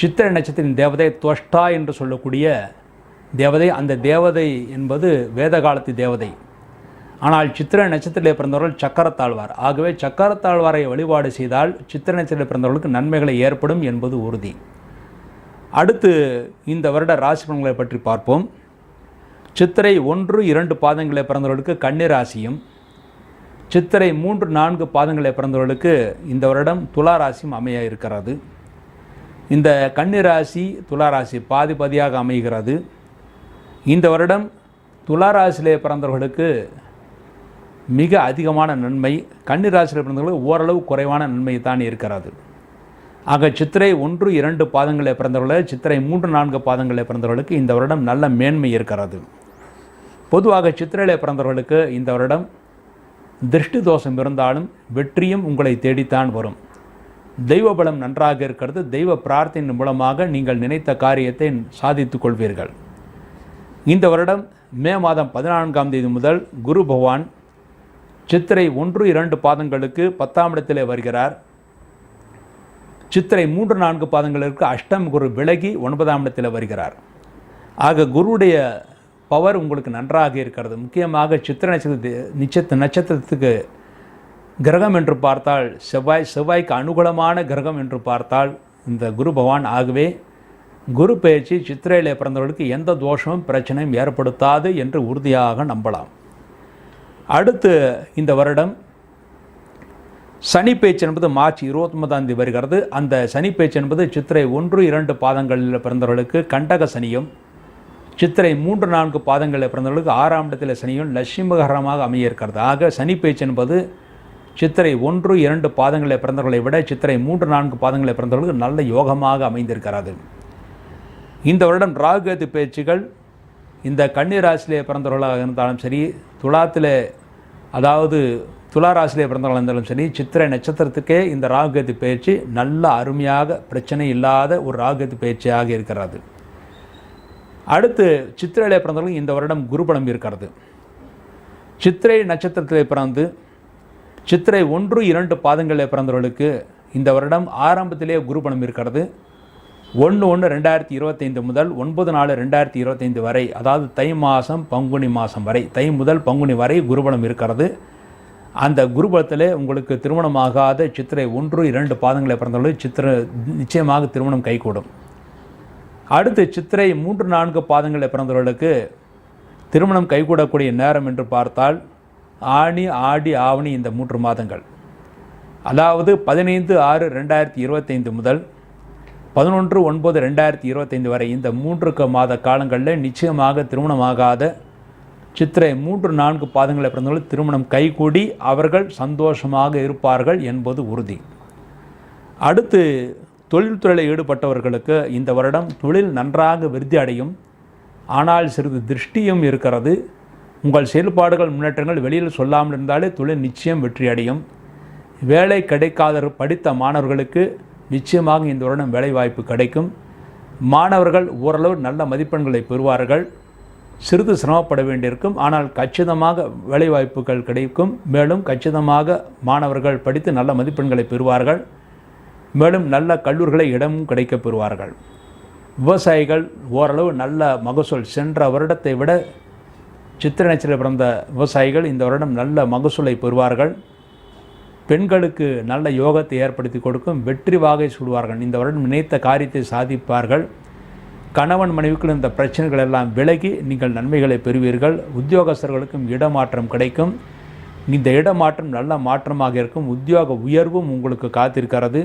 சித்திரை நட்சத்திரத்தின் தேவதை துவஷ்டா என்று சொல்லக்கூடிய தேவதை அந்த தேவதை என்பது வேத காலத்து தேவதை. ஆனால் சித்திரை நட்சத்திரத்தில் பிறந்தவர்கள் சக்கரத்தாழ்வார். ஆகவே சக்கரத்தாழ்வாரை வழிபாடு செய்தால் சித்திரை நட்சத்திரத்தில் பிறந்தவர்களுக்கு நன்மைகளை ஏற்படும் என்பது உறுதி. அடுத்து இந்த வருட ராசி பலன்களை பற்றி பார்ப்போம். சித்திரை ஒன்று இரண்டு பாதங்களை பிறந்தவர்களுக்கு கன்னிராசியும் சித்திரை மூன்று நான்கு பாதங்களை பிறந்தவர்களுக்கு இந்த வருடம் துலா ராசியும் அமைய இருக்கிறது. இந்த கன்னி ராசி துலா பாதி பாதியாக அமைகிறது. இந்த வருடம் துலாராசியிலே பிறந்தவர்களுக்கு மிக அதிகமான நன்மை கன்னி ராசியில் பிறந்தவர்களுக்கு ஓரளவு குறைவான நன்மை தான் இருக்கிறது. ஆக சித்திரை ஒன்று இரண்டு பாதங்களை பிறந்தவர்கள் சித்திரை மூன்று நான்கு பாதங்களை பிறந்தவர்களுக்கு இந்த வருடம் நல்ல மேன்மை இருக்கிறது. பொதுவாக சித்திரையிலே பிறந்தவர்களுக்கு இந்த வருடம் திருஷ்டி தோஷம் இருந்தாலும் வெற்றியும் உங்களை தேடித்தான் வரும். தெய்வ பலம் நன்றாக இருக்கிறது. தெய்வ பிரார்த்தனை மூலமாக நீங்கள் நினைத்த காரியத்தை சாதித்துக் கொள்வீர்கள். இந்த வருடம் மே மாதம் பதினான்காம் தேதி முதல் குரு பகவான் சித்திரை ஒன்று இரண்டு பாதங்களுக்கு பத்தாம் இடத்திலே வருகிறார். சித்திரை மூன்று நான்கு பாதங்களுக்கு அஷ்டம் குரு விலகி ஒன்பதாம் இடத்தில் வருகிறார். ஆக குருவுடைய பவர் உங்களுக்கு நன்றாக இருக்கிறது. முக்கியமாக சித்திர நட்சத்திர நிச்சத்த நட்சத்திரத்துக்கு கிரகம் என்று பார்த்தால் செவ்வாய் செவ்வாய்க்கு அனுகூலமான கிரகம் என்று பார்த்தால் இந்த குரு பகவான் ஆகவே குரு பயிற்சி சித்திரையிலே பிறந்தவர்களுக்கு எந்த தோஷமும் பிரச்சனையும் ஏற்படுத்தாது என்று உறுதியாக நம்பலாம். அடுத்து இந்த வருடம் சனி பேச்சு என்பது மார்ச் இருபத்தொன்பதாம் தேதி வருகிறது. அந்த சனி பேச்சு என்பது சித்திரை ஒன்று இரண்டு பாதங்களில் பிறந்தவர்களுக்கு கண்டக சனியும் சித்திரை மூன்று நான்கு பாதங்களில் பிறந்தவர்களுக்கு ஆறாம் இடத்தில் சனியும் லட்சுமிகரமாக அமைய இருக்கிறது. ஆக சனி பேச்சு என்பது சித்திரை ஒன்று இரண்டு பாதங்களை பிறந்தவர்களை விட சித்திரை மூன்று நான்கு பாதங்களை பிறந்தவர்களுக்கு நல்ல யோகமாக அமைந்திருக்கிறது. இந்த வருடம் ராகுகேது பேச்சுகள் இந்த கன்னி ராசியிலே பிறந்தவர்களாக இருந்தாலும் சரி துலாத்தில் அதாவது துலா ராசியிலே பிறந்தவர்களாக இருந்தாலும் சரி சித்திரை நட்சத்திரத்துக்கே இந்த ராகுகேது பயிற்சி நல்ல அருமையாக பிரச்சனை இல்லாத ஒரு ராகுகேது பயிற்சியாக இருக்கிறது. அடுத்து சித்திரையிலே பிறந்தவர்களுக்கு இந்த வருடம் குருபலம் இருக்கிறது. சித்திரை நட்சத்திரத்திலே பிறந்து சித்திரை ஒன்று இரண்டு பாதங்களில் பிறந்தவர்களுக்கு இந்த வருடம் ஆரம்பத்திலே குருபலம் இருக்கிறது. ஒன்று ஒன்று ரெண்டாயிரத்தி இருபத்தைந்து முதல் ஒன்பது நாலு ரெண்டாயிரத்தி இருபத்தைந்து வரை அதாவது தை மாதம் பங்குனி மாதம் வரை தை முதல் பங்குனி வரை குருபலம் இருக்கிறது. அந்த குருபலத்திலே உங்களுக்கு திருமணமாகாத சித்திரை ஒன்று இரண்டு பாதங்களை பிறந்தவர்களுக்கு சித்திரை நிச்சயமாக திருமணம் கைகூடும். அடுத்து சித்திரை மூன்று நான்கு பாதங்களை பிறந்தவர்களுக்கு திருமணம் கைகூடக்கூடிய நேரம் என்று பார்த்தால் ஆணி ஆடி ஆவணி இந்த மூன்று மாதங்கள். அதாவது பதினைந்து ஆறு ரெண்டாயிரத்தி இருபத்தைந்து முதல் பதினொன்று ஒன்பது ரெண்டாயிரத்தி இருபத்தைந்து வரை இந்த மூன்று மாத காலங்களில் நிச்சயமாக திருமணமாகாத சித்திரை மூன்று நான்கு பாதங்களை பிறந்தவர்கள் திருமணம் கைகூடி அவர்கள் சந்தோஷமாக இருப்பார்கள் என்பது உறுதி. அடுத்து தொழில்துறையில் ஈடுபட்டவர்களுக்கு இந்த வருடம் தொழில் நன்றாக விருத்தி அடையும். ஆனால் சிறிது திருஷ்டியும் இருக்கிறது. உங்கள் செயல்பாடுகள் முன்னேற்றங்கள் வெளியில் சொல்லாமல் இருந்தாலே தொழில் நிச்சயம் வெற்றி அடையும் வேலை கிடைக்காத படித்த மாணவர்களுக்கு நிச்சயமாக இந்த வருடம் வேலைவாய்ப்பு கிடைக்கும். மாணவர்கள் ஓரளவு நல்ல மதிப்பெண்களை பெறுவார்கள். சிறிது சிரமப்பட வேண்டியிருக்கும். ஆனால் கச்சிதமாக வேலைவாய்ப்புகள் கிடைக்கும். மேலும் கச்சிதமாக மாணவர்கள் படித்து நல்ல மதிப்பெண்களை பெறுவார்கள். மேலும் நல்ல கல்லூரிகளை இடமும் கிடைக்கப் பெறுவார்கள். விவசாயிகள் ஓரளவு நல்ல மகசூல் சென்ற வருடத்தை விட சித்திரை பிறந்த விவசாயிகள் இந்த வருடம் நல்ல மகசூலை பெறுவார்கள். பெண்களுக்கு நல்ல யோகத்தை ஏற்படுத்தி கொடுக்கும். வெற்றி வாகை சூடுவார்கள். இந்த வருடம் நினைத்த காரியத்தை சாதிப்பார்கள். கணவன் மனைவிக்குள் இந்த பிரச்சனைகள் எல்லாம் விலகி நீங்கள் நன்மைகளை பெறுவீர்கள். உத்தியோகஸ்தர்களுக்கும் இடமாற்றம் கிடைக்கும். இந்த இடமாற்றம் நல்ல மாற்றமாக இருக்கும். உத்தியோக உயர்வும் உங்களுக்கு காத்திருக்கிறது.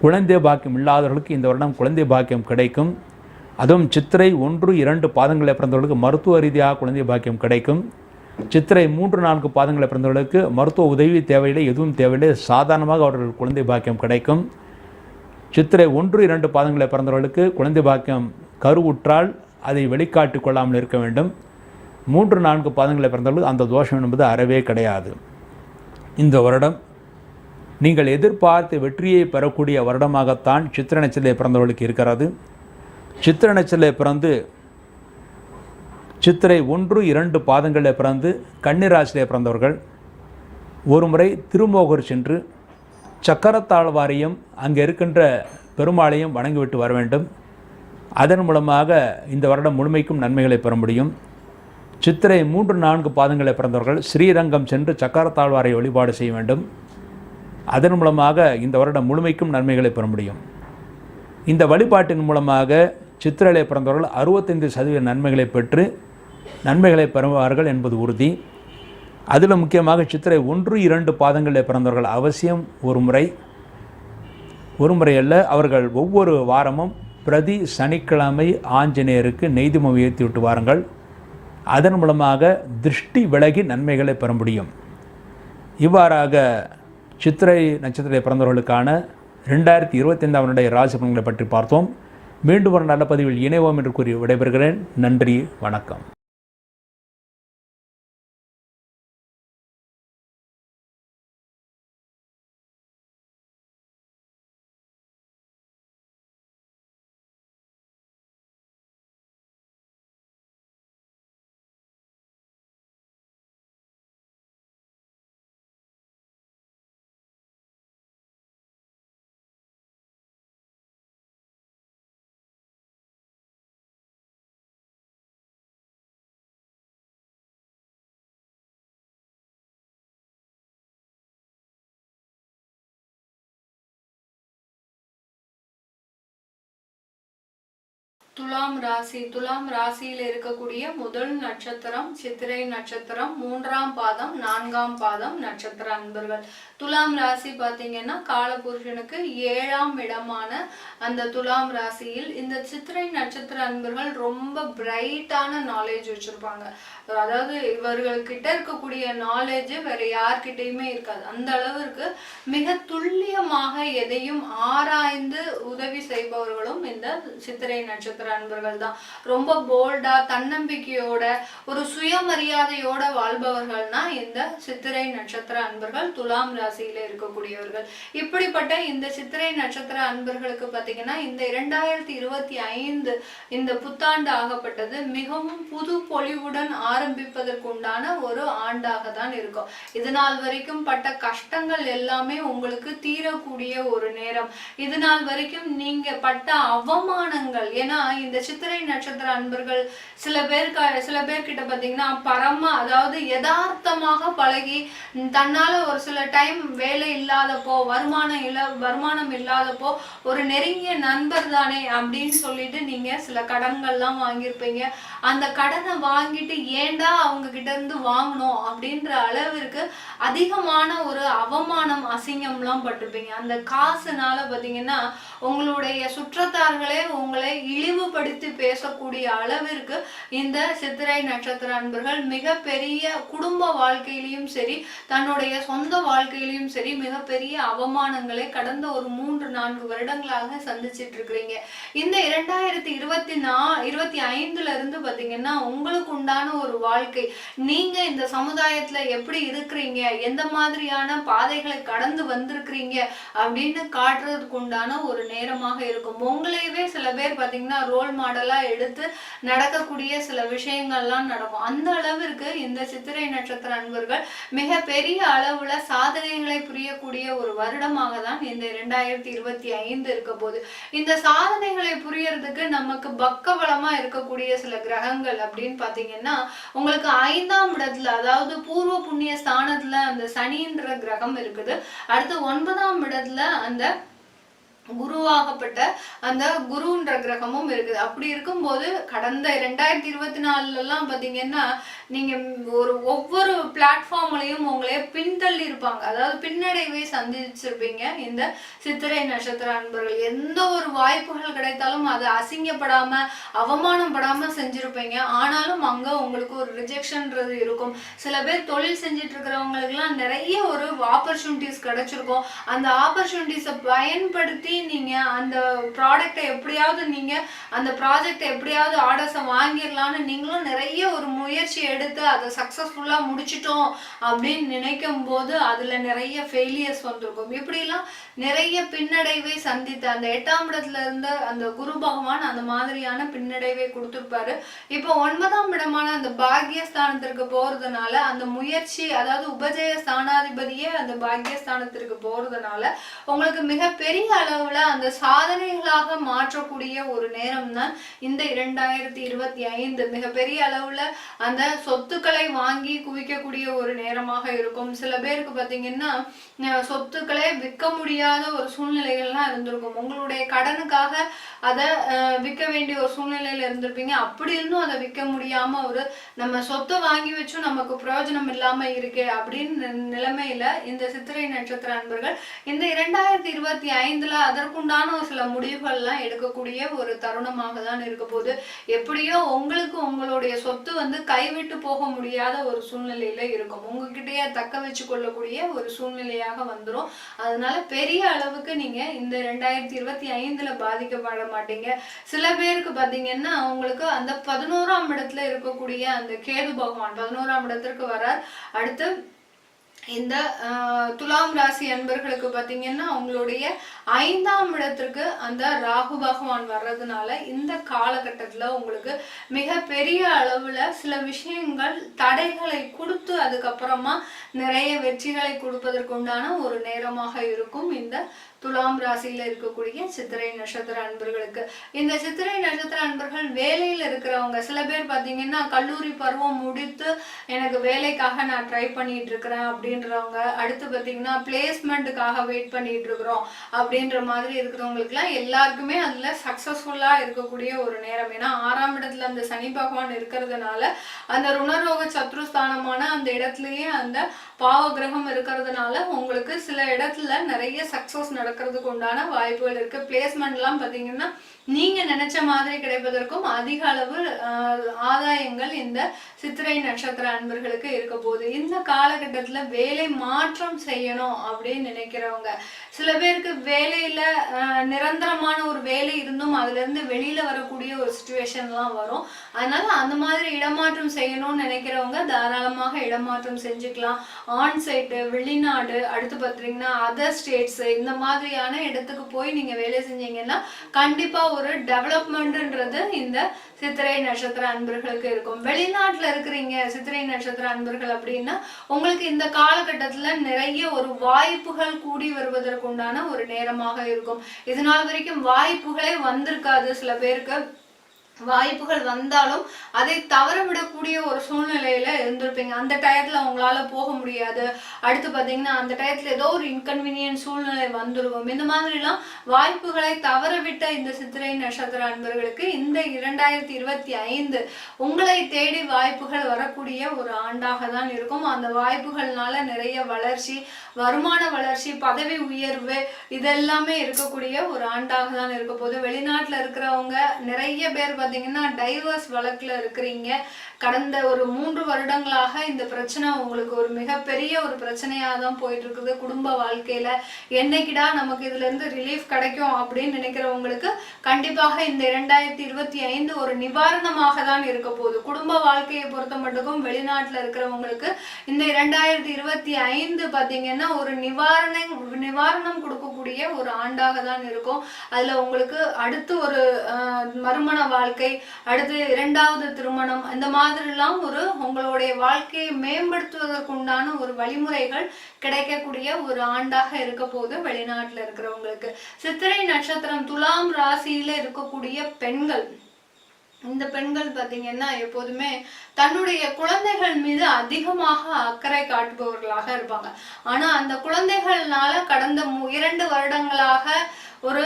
குழந்தை பாக்கியம் இல்லாதவர்களுக்கு இந்த வருடம் குழந்தை பாக்கியம் கிடைக்கும். அதுவும் சித்திரை ஒன்று இரண்டு பாதங்களை பிறந்தவர்களுக்கு மருத்துவ ரீதியாக குழந்தை பாக்கியம் கிடைக்கும். சித்திரை மூன்று நான்கு பாதங்களை பிறந்தவர்களுக்கு மருத்துவ உதவி தேவையில்லை எதுவும் தேவையில்லை. சாதாரணமாக அவர்கள் குழந்தை பாக்கியம் கிடைக்கும். சித்திரை ஒன்று இரண்டு பாதங்களை பிறந்தவர்களுக்கு குழந்தை பாக்கியம் கருவுற்றால் அதை வெளிக்காட்டி கொள்ளாமல் இருக்க வேண்டும். மூன்று நான்கு பாதங்களை பிறந்தவர்களுக்கு அந்த தோஷம் என்பது அறவே கிடையாது. இந்த வருடம் நீங்கள் எதிர்பார்த்து வெற்றியை பெறக்கூடிய வருடமாகத்தான் சித்திர நட்சத்திரத்தில் பிறந்தவர்களுக்கு இருக்கிறது. சித்திர நட்சத்திரத்தில் பிறந்து சித்திரை ஒன்று இரண்டு பாதங்களில் பிறந்து கன்னிராசிலே பிறந்தவர்கள் ஒருமுறை திருமோகூர் சென்று சக்கரத்தாழ்வாரையும் அங்கே இருக்கின்ற பெருமாளையும் வணங்கிவிட்டு வர வேண்டும். அதன் மூலமாக இந்த வருடம் முழுமைக்கும் நன்மைகளை பெற முடியும். சித்திரை மூன்று நான்கு பாதங்களை பிறந்தவர்கள் ஸ்ரீரங்கம் சென்று சக்கரத்தாழ்வாரை வழிபாடு செய்ய வேண்டும். அதன் மூலமாக இந்த வருடம் முழுமைக்கும் நன்மைகளை பெற முடியும். இந்த வழிபாட்டின் மூலமாக சித்திரையிலே பிறந்தவர்கள் அறுபத்தைந்து சதவீத நன்மைகளை பெற்று நன்மைகளை பெறுவார்கள் என்பது உறுதி. அதில் முக்கியமாக சித்திரை ஒன்று இரண்டு பாதங்களில் பிறந்தவர்கள் அவசியம் ஒரு முறை. ஒரு முறை அல்ல அவர்கள் ஒவ்வொரு வாரமும் பிரதி சனிக்கிழமை ஆஞ்சநேயருக்கு நெய்திமம் உயர்த்தி விட்டு வாருங்கள். அதன் மூலமாக திருஷ்டி விலகி நன்மைகளை பெற முடியும். இவ்வாறாக சித்திரை நட்சத்திரத்தில் பிறந்தவர்களுக்கான ரெண்டாயிரத்தி இருபத்தைந்தாம் வருடைய ராசி பலன்களை பற்றி பார்த்தோம். மீண்டும் ஒரு நல்ல பதிவில் இணைவோம் என்று கூறி விடைபெறுகிறேன். நன்றி வணக்கம். துலாம் ராசி. துலாம் ராசியில் இருக்கக்கூடிய முதல் நட்சத்திரம் சித்திரை நட்சத்திரம் மூன்றாம் பாதம் நான்காம் பாதம் நட்சத்திர அன்பர்கள். துலாம் ராசி பார்த்தீங்கன்னா காலபுருஷனுக்கு ஏழாம் இடமான அந்த துலாம் ராசியில் இந்த சித்திரை நட்சத்திர அன்பர்கள் ரொம்ப பிரைட்டான நாலேஜ் வச்சுருப்பாங்க. அதாவது இவர்கள்கிட்ட இருக்கக்கூடிய நாலேஜ் வேற யார்கிட்டயுமே இருக்காது. அந்த அளவிற்கு மிக துல்லியமாக எதையும் ஆராய்ந்து உதவி செய்பவர்களும் இந்த சித்திரை நட்சத்திர அன்பர்கள் தான் ரொம்ப போல்டா தன்னம்பிக்கையோட ஒரு சுயமரியாதையோட வாழ்பவர்கள்னா இந்த சித்திரை நட்சத்திர அன்பர்கள் துலாம் ராசியில இருக்கக்கூடியவர்கள். இப்படிப்பட்ட இந்த சித்திரை நட்சத்திர அன்பர்களுக்கு பாத்தீங்கன்னா இந்த இரண்டாயிரத்தி இருபத்தி ஐந்து இந்த புத்தாண்டு ஆகப்பட்டது மிகவும் புது பொலிவுடன் ஆரம்பிப்பதற்குண்டான ஒரு ஆண்டாக தான் இருக்கும். இது நாள் வரைக்கும் பட்ட கஷ்டங்கள் எல்லாமே உங்களுக்கு தீரக்கூடிய ஒரு நேரம். இது நாள் வரைக்கும் நீங்க பட்ட அவமானங்கள் ஏன்னா இந்த சித்திரை நட்சத்திர அன்பர்கள் சில பேருக்கு சில பேர்கிட்ட பார்த்தீங்கன்னா பரம அதாவது யதார்த்தமாக பழகி தன்னால் ஒரு சில டைம் வேலை இல்லாதப்போ வருமானம் இல்ல வருமானம் இல்லாதப்போ ஒரு நெருங்கிய நண்பர் தானே அப்படின்னு சொல்லிட்டு நீங்கள் சில கடன்கள்லாம் வாங்கியிருப்பீங்க. அந்த கடனை வாங்கிட்டு ஏன்டா அவங்க கிட்ட இருந்து வாங்கணும் அப்படின்ற அளவிற்கு அதிகமான ஒரு அவமானம் அசிங்கம்லாம் பட்டிருப்பீங்க. அந்த காசுனால பார்த்தீங்கன்னா உங்களுடைய சுற்றத்தார்களே உங்களை இழிவுபடுத்தி பேசக்கூடிய அளவிற்கு இந்த சித்திரை நட்சத்திர அன்பர்கள் மிகப்பெரிய குடும்ப வாழ்க்கையிலையும் சரி தன்னுடைய சொந்த வாழ்க்கையிலையும் சரி மிகப்பெரிய அவமானங்களை கடந்த ஒரு மூன்று நான்கு வருடங்களாக சந்திச்சிட்டு இருக்கிறீங்க. இந்த இரண்டாயிரத்தி இருபத்தி நா இருபத்தி ஐந்துல இருந்து பாத்தீங்கன்னா உங்களுக்கு உண்டான ஒரு வாழ்க்கை. நீங்க இந்த சமுதாயத்துல எப்படி இருக்கிறீங்க? எந்த மாதிரியான பாதைகளை கடந்து வந்திருக்கிறீங்க? அப்படின்னு காட்டுறதுக்கு உண்டான ஒரு நேரமாக இருக்கும். உங்களையவே சில பேர் பார்த்தீங்கன்னா ரோல் மாடலா எடுத்து நடக்கக்கூடிய சில விஷயங்கள்லாம் நடக்கும். அந்த அளவிற்கு இந்த சித்திரை நட்சத்திர அன்பர்கள் மிக பெரிய அளவுல சாதனைகளை புரியக்கூடிய ஒரு வருடமாக தான் இந்த இரண்டாயிரத்தி இருபத்தி ஐந்து இருக்க போது இந்த சாதனைகளை புரியறதுக்கு நமக்கு பக்கபலமா இருக்கக்கூடிய சில கிரகங்கள் அப்படின்னு பார்த்தீங்கன்னா உங்களுக்கு ஐந்தாம் இடத்துல அதாவது பூர்வ புண்ணிய ஸ்தானத்துல அந்த சனின்ற கிரகம் இருக்குது. அடுத்து ஒன்பதாம் இடத்துல அந்த குருவாகப்பட்ட அந்த குருன்ற கிரகமும் இருக்குது. அப்படி இருக்கும்போது கடந்த ரெண்டாயிரத்தி இருபத்தி நாலுலலாம் பார்த்தீங்கன்னா நீங்கள் ஒரு ஒவ்வொரு பிளாட்ஃபார்ம்லையும் உங்களே பின்தள்ளி இருப்பாங்க. அதாவது பின்னடைவை சந்திச்சிருப்பீங்க. இந்த சித்திரை நட்சத்திர அன்பர்கள் எந்த ஒரு வாய்ப்புகள் கிடைத்தாலும் அதை அசிங்கப்படாமல் அவமானப்படாமல் செஞ்சுருப்பீங்க. ஆனாலும் அங்கே உங்களுக்கு ஒரு ரிஜெக்ஷன்ன்றது இருக்கும். சில பேர் தொழில் செஞ்சுட்டு இருக்கிறவங்களுக்குலாம் நிறைய ஒரு ஆப்பர்ச்சுனிட்டிஸ் கிடைச்சிருக்கும். அந்த ஆப்பர்ச்சுனிட்டிஸை பயன்படுத்தி நீங்கள் அந்த ப்ராடக்ட்டை எப்படியாவது நீங்கள் அந்த ப்ராஜெக்டை எப்படியாவது ஆர்டர்ஸை வாங்கிடலான்னு நீங்களும் நிறைய ஒரு முயற்சி எடுத்து அதை சக்ஸஸ்ஃபுல்லாக முடிச்சிட்டோம் அப்படின்னு நினைக்கும் போது அதில் நிறைய ஃபெயிலியர்ஸ் வந்திருக்கும். இப்படிலாம் நிறைய பின்னடைவை சந்தித்த அந்த எட்டாம் இடத்துல இருந்த அந்த குரு பகவான் அந்த மாதிரியான பின்னடைவை கொடுத்துருப்பாரு. இப்போ ஒன்பதாம் இடமான அந்த பாக்யஸ்தானத்திற்கு போகிறதுனால அந்த முயற்சி அதாவது உபஜய ஸ்தானாதிபதியே அந்த பாக்யஸ்தானத்திற்கு போகிறதுனால உங்களுக்கு மிகப்பெரிய அளவு அளவுல அந்த சாதனைகளாக மாற்றக்கூடிய ஒரு நேரம் தான் இந்த இரண்டாயிரத்தி இருபத்தி ஐந்து. மிகப்பெரிய அளவில் அந்த சொத்துக்களை வாங்கி குவிக்கக்கூடிய ஒரு நேரமாக இருக்கும். சில பேருக்கு பார்த்தீங்கன்னா சொத்துக்களை சொத்துக்களே விற்க முடியாத ஒரு சூழ்நிலைகள்லாம் இருந்திருக்கும். உங்களுடைய கடனுக்காக அதை விற்க வேண்டிய ஒரு சூழ்நிலையில் இருந்திருப்பீங்க. அப்படி இருந்தும் அதை விற்க முடியாம ஒரு நம்ம சொத்தை வாங்கி வச்சும் நமக்கு பிரயோஜனம் இல்லாம இருக்கே அப்படின்னு நிலைமையில இந்த சித்திரை நட்சத்திர அன்பர்கள் இந்த இரண்டாயிரத்தி இருபத்தி ஐந்துல அதற்குண்டான ஒரு சில முடிவுகள்லாம் எடுக்கக்கூடிய ஒரு தருணமாக தான் இருக்க போகுது. எப்படியோ உங்களுக்கு உங்களுடைய சொத்து வந்து கைவிட்டு போக முடியாத ஒரு சூழ்நிலையில இருக்கும். உங்ககிட்டயே தக்க வச்சு கொள்ளக்கூடிய ஒரு சூழ்நிலையாக வந்துடும் அதனால பெரிய அளவுக்கு நீங்க இந்த ரெண்டாயிரத்தி இருபத்தி ஐந்துல பாதிக்கப்பட மாட்டீங்க. சில பேருக்கு பாத்தீங்கன்னா அவங்களுக்கு அந்த பதினோராம் இடத்துல இருக்கக்கூடிய அந்த கேது பகவான் பதினோராம் இடத்திற்கு வரார். அடுத்து இந்த ஆஹ், துலாம் ராசி அன்பர்களுக்கு பார்த்தீங்கன்னா அவங்களுடைய ஐந்தாம் இடத்திற்கு அந்த ராகு பகவான் வர்றதுனால இந்த காலகட்டத்தில் உங்களுக்கு மிக பெரிய சில விஷயங்கள் தடைகளை கொடுத்து அதுக்கப்புறமா நிறைய வெற்றிகளை கொடுப்பதற்கு உண்டான ஒரு நேரமாக இருக்கும் இந்த துலாம் ராசியில இருக்கக்கூடிய சித்திரை நட்சத்திர அன்பர்களுக்கு. இந்த சித்திரை நட்சத்திர அன்பர்கள் வேலையில இருக்கிறவங்க சில பேர் பார்த்தீங்கன்னா கல்லூரி பருவம் முடித்து எனக்கு வேலைக்காக நான் ட்ரை பண்ணிட்டு இருக்கிறேன் அப்படின்றவங்க அடுத்து பார்த்தீங்கன்னா பிளேஸ்மெண்ட்டுக்காக வெயிட் பண்ணிட்டு இருக்கிறோம் அப்படி அப்படின்ற மாதிரி இருக்கிறவங்களுக்குலாம் எல்லாருக்குமே அதுல சக்ஸஸ்ஃபுல்லாக இருக்கக்கூடிய ஒரு நேரம். ஏன்னா ஆறாம் இடத்துல அந்த சனி பகவான் இருக்கிறதுனால அந்த ருணரோக சத்ருஸ்தானமான அந்த இடத்துலயே அந்த பாவ கிரகம் இருக்கிறதுனால உங்களுக்கு சில இடத்துல நிறைய சக்சஸ் நடக்கிறதுக்கு உண்டான வாய்ப்புகள் இருக்கு. பிளேஸ்மெண்ட்லாம் பார்த்தீங்கன்னா நீங்க நினைச்ச மாதிரி கிடைப்பதற்கும் அதிக அளவு ஆஹ், ஆதாயங்கள் இந்த சித்திரை நட்சத்திர அன்பர்களுக்கு இருக்க போகுது. இந்த காலகட்டத்துல வேலை மாற்றம் செய்யணும் அப்படின்னு நினைக்கிறவங்க. சில பேருக்கு வேலையில நிரந்தரமான ஒரு வேலை இருந்தும் அதுல இருந்து வெளியில வரக்கூடிய ஒரு சுச்சுவேஷன்லாம் வரும். அதனால அந்த மாதிரி இடமாற்றம் செய்யணும்னு நினைக்கிறவங்க தாராளமாக இடமாற்றம் செஞ்சுக்கலாம். ஆன் சைட்டு வெளிநாடு அடுத்து பார்த்தீங்கன்னா அதர் ஸ்டேட்ஸு இந்த மாதிரியான இடத்துக்கு போய் நீங்கள் வேலை செஞ்சீங்கன்னா கண்டிப்பாக ஒரு டெவலப்மெண்ட்டுன்றது இந்த சித்திரை நட்சத்திர அன்பர்களுக்கு இருக்கும். வெளிநாட்டில் இருக்கிறீங்க சித்திரை நட்சத்திர அன்பர்கள் அப்படின்னா உங்களுக்கு இந்த காலகட்டத்தில் நிறைய ஒரு வாய்ப்புகள் கூடி வருவதற்குண்டான ஒரு நேரமாக இருக்கும். இதனால் வரைக்கும் வாய்ப்புகளே வந்திருக்காது சில பேருக்கு. வாய்ப்புகள் வந்தாலும் அதை தவற விடக்கூடிய ஒரு சூழ்நிலையில இருந்திருப்பீங்க. அந்த டயத்துல உங்களால போக முடியாது. அடுத்து பாத்தீங்கன்னா அந்த டயத்துல ஏதோ ஒரு இன்கன்வீனியன்ட் சூழ்நிலை வந்துருவோம் இந்த மாதிரிலாம் வாய்ப்புகளை தவற விட்ட இந்த சித்திரை நட்சத்திர அன்பர்களுக்கு இந்த இரண்டாயிரத்தி இருபத்தி ஐந்து உங்களை தேடி வாய்ப்புகள் வரக்கூடிய ஒரு ஆண்டாக தான் இருக்கும். அந்த வாய்ப்புகள்னால நிறைய வளர்ச்சி வருமான வளர்ச்சி பதவி உயர்வு இதெல்லாமே இருக்கக்கூடிய ஒரு ஆண்டாக தான் இருக்க போகுது. வெளிநாட்டில் இருக்கிறவங்க நிறைய பேர் பார்த்தீங்கன்னா டைவர்ஸ் வழக்கில் இருக்கிறீங்க. கடந்த ஒரு மூன்று வருடங்களாக இந்த பிரச்சனை உங்களுக்கு ஒரு மிகப்பெரிய ஒரு பிரச்சனையாக தான் போயிட்டு இருக்குது குடும்ப வாழ்க்கையில. என்னைக்குடா நமக்கு இதுல இருந்து ரிலீஃப் கிடைக்கும் அப்படின்னு நினைக்கிறவங்களுக்கு கண்டிப்பாக இந்த இரண்டாயிரத்தி இருபத்தி ஐந்து ஒரு நிவாரணமாக தான் இருக்க போகுது. குடும்ப வாழ்க்கையை பொறுத்த மட்டுக்கும் வெளிநாட்டில் இருக்கிறவங்களுக்கு இந்த இரண்டாயிரத்தி இருபத்தி ஐந்து பாத்தீங்கன்னா ஒரு நிவாரண நிவாரணம் கொடுக்கக்கூடிய ஒரு ஆண்டாக தான் இருக்கும். அதுல உங்களுக்கு அடுத்து ஒரு அஹ், மறுமண வாழ்க்கை அடுத்து இரண்டாவது திருமணம் இந்த மாதிரிலாம் ஒரு உங்களுடைய வாழ்க்கையை மேம்படுத்துவதற்குண்டான ஒரு வழிமுறைகள் கிடைக்கக்கூடிய ஒரு ஆண்டாக இருக்க போது வெளிநாட்டுல இருக்கிறவங்களுக்கு. சித்திரை நட்சத்திரம் துலாம் ராசியில இருக்கக்கூடிய பெண்கள். இந்த பெண்கள் பார்த்தீங்கன்னா எப்போதுமே தன்னுடைய குழந்தைகள் மீது அதிகமாக அக்கறை காட்டுபவர்களாக இருப்பாங்க. ஆனா அந்த குழந்தைகள்னால கடந்த மு- இரண்டு வருடங்களாக ஒரு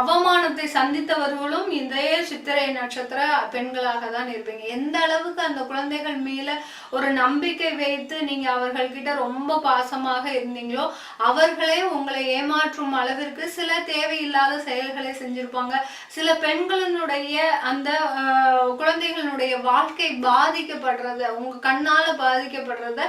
அவமானத்தை சந்தித்தவர்களும் இதே சித்திரை நட்சத்திர பெண்களாக தான் இருப்பீங்க. எந்த அளவுக்கு அந்த குழந்தைகள் மேல ஒரு நம்பிக்கை வைத்து நீங்க அவர்கள்கிட்ட ரொம்ப பாசமாக இருந்தீங்களோ அவர்களே உங்களை ஏமாற்றும் அளவிற்கு சில தேவையில்லாத செயல்களை செஞ்சிருப்பாங்க. சில பெண்களினுடைய அந்த குழந்தைகளினுடைய குழந்தைகளுடைய வாழ்க்கை பாதிக்கப்படுறத உங்க கண்ணால பாதிக்கப்படுறத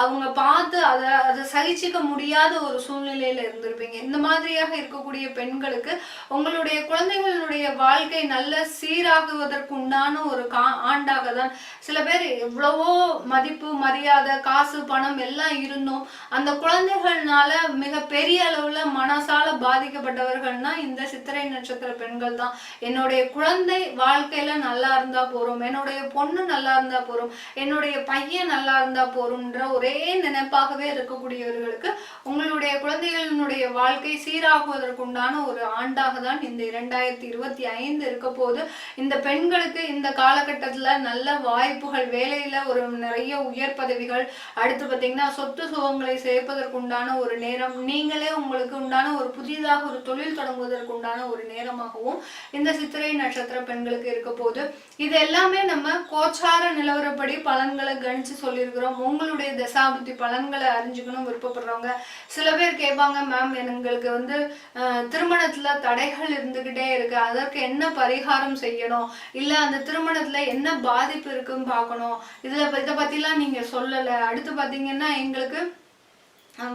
அவங்க பார்த்து அதை அதை சகிச்சிக்க முடியாத ஒரு சூழ்நிலையில இருந்திருப்பீங்க. இந்த மாதிரியாக இருக்கக்கூடிய பெண் பெண்களுக்கு உங்களுடைய குழந்தைகளுடைய வாழ்க்கை நல்ல சீராகுவதற்குண்டான ஒரு கா ஆண்டாக தான் சில பேர் எவ்வளவோ மதிப்பு மரியாதை காசு பணம் எல்லாம் இருந்தும் அந்த குழந்தைகள்னால மிக பெரிய அளவுல மனசால பாதிக்கப்பட்டவர்கள்னா இந்த சித்திரை நட்சத்திர பெண்கள் தான். என்னுடைய குழந்தை வாழ்க்கையில நல்லா இருந்தா போறோம். என்னுடைய பொண்ணு நல்லா இருந்தா போறோம். என்னுடைய பையன் நல்லா இருந்தா போறோம்ன்ற ஒரே நினைப்பாகவே இருக்கக்கூடியவர்களுக்கு உங்களுடைய குழந்தைகளினுடைய வாழ்க்கை சீராகுவதற்குண்டான ஒரு ஆண்டாக தான் இந்த இரண்டாயிரத்தி இருபத்தி ஐந்து இருக்க போது இந்த பெண்களுக்கு இந்த காலகட்டத்துல நல்ல வாய்ப்புகள் வேலையில ஒரு நிறைய உயர் பதவிகள் அடுத்து பாத்தீங்கன்னா சொத்து சுகங்களை சேர்ப்பதற்குண்டான ஒரு நேரம் நீங்களே உங்களுக்கு உண்டான ஒரு புதிதாக ஒரு தொழில் தொடங்குவதற்கு உண்டான ஒரு நேரமாகவும் இந்த சித்திரை நட்சத்திர பெண்களுக்கு இருக்க போது இது எல்லாமே நம்ம கோச்சார நிலவரப்படி பலன்களை கணிச்சு சொல்லியிருக்கிறோம். உங்களுடைய தசாபுத்தி பலன்களை அறிஞ்சுக்கணும் விருப்பப்படுறவங்க. சில பேர் கேட்பாங்க மேம் எங்களுக்கு வந்து திரும்ப திருமணத்துல தடைகள் இருந்துகிட்டே இருக்கு. அதற்கு என்ன பரிகாரம் செய்யணும்? இல்ல அந்த திருமணத்துல என்ன பாதிப்பு இருக்குன்னு பார்க்கணும். இதுல இதை பத்திலாம் நீங்க சொல்லல. அடுத்து பாத்தீங்கன்னா எங்களுக்கு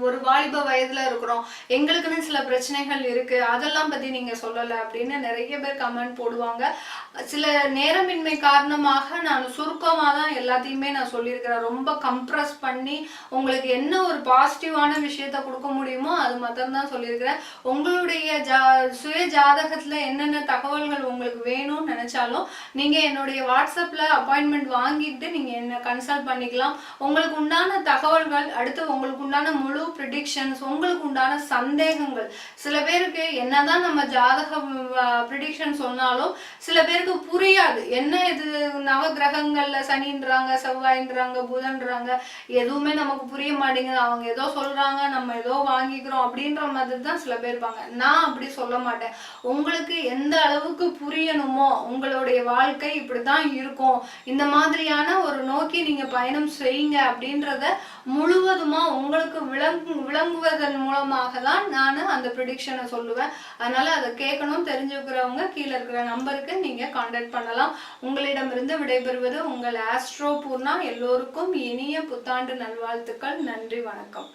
ஒரு வாலிப வயதுல இருக்கிறோம். எங்களுக்குன்னு சில பிரச்சனைகள் இருக்கு. அதெல்லாம் பத்தி நீங்க சொல்லல அப்படின்னு நிறைய பேர் கமெண்ட் போடுவாங்க. சில நேரமின்மை காரணமாக நான் சுருக்கமாக தான் எல்லாத்தையுமே நான் சொல்லியிருக்கிறேன். ரொம்ப கம்ப்ரஸ் பண்ணி உங்களுக்கு என்ன ஒரு பாசிட்டிவான விஷயத்த கொடுக்க முடியுமோ அது மாத்திரம் தான் சொல்லியிருக்கிறேன். உங்களுடைய ஜா சுய ஜாதகத்தில் என்னென்ன தகவல்கள் உங்களுக்கு வேணும்னு நினைச்சாலும் நீங்கள் என்னுடைய வாட்ஸ்அப்பில் அப்பாயின்மெண்ட் வாங்கிட்டு நீங்கள் என்ன கன்சல்ட் பண்ணிக்கலாம். உங்களுக்கு உண்டான தகவல்கள் அடுத்து உங்களுக்கு உண்டான முழு ப்ரிடிக்ஷன்ஸ் உங்களுக்கு உண்டான சந்தேகங்கள் சில பேருக்கு என்னதான் நம்ம ஜாதக ப்ரிடிக்ஷன் சொன்னாலும் சில பேர் பேருக்கு புரியாது. என்ன இது நவ கிரகங்கள்ல சனின்றாங்க செவ்வாய்ன்றாங்க புதன்றாங்க எதுவுமே நமக்கு புரிய மாட்டேங்குது. அவங்க ஏதோ சொல்றாங்க நம்ம ஏதோ வாங்கிக்கிறோம் அப்படின்ற மாதிரி தான் சில பேர் இருப்பாங்க. நான் அப்படி சொல்ல மாட்டேன். உங்களுக்கு எந்த அளவுக்கு புரியணுமோ உங்களுடைய வாழ்க்கை இப்படிதான் இருக்கும். இந்த மாதிரியான ஒரு நோக்கி நீங்க பயணம் செய்யுங்க அப்படின்றத முழுவதுமா உங்களுக்கு விளங்கு விளங்குவதன் மூலமாக தான் நான் அந்த ப்ரிடிக்ஷனை சொல்லுவேன். அதனால அதை கேட்கணும் தெரிஞ்சுக்கிறவங்க கீழே இருக்கிற நம்பருக்கு நீங்க காண்டாக்ட் பண்ணலாம். உங்களிடமிருந்து விடைபெறுவது உங்கள் ஆஸ்ட்ரோ பூர்ணா எல்லோருக்கும் இனிய புத்தாண்டு நல்வாழ்த்துக்கள். நன்றி வணக்கம்.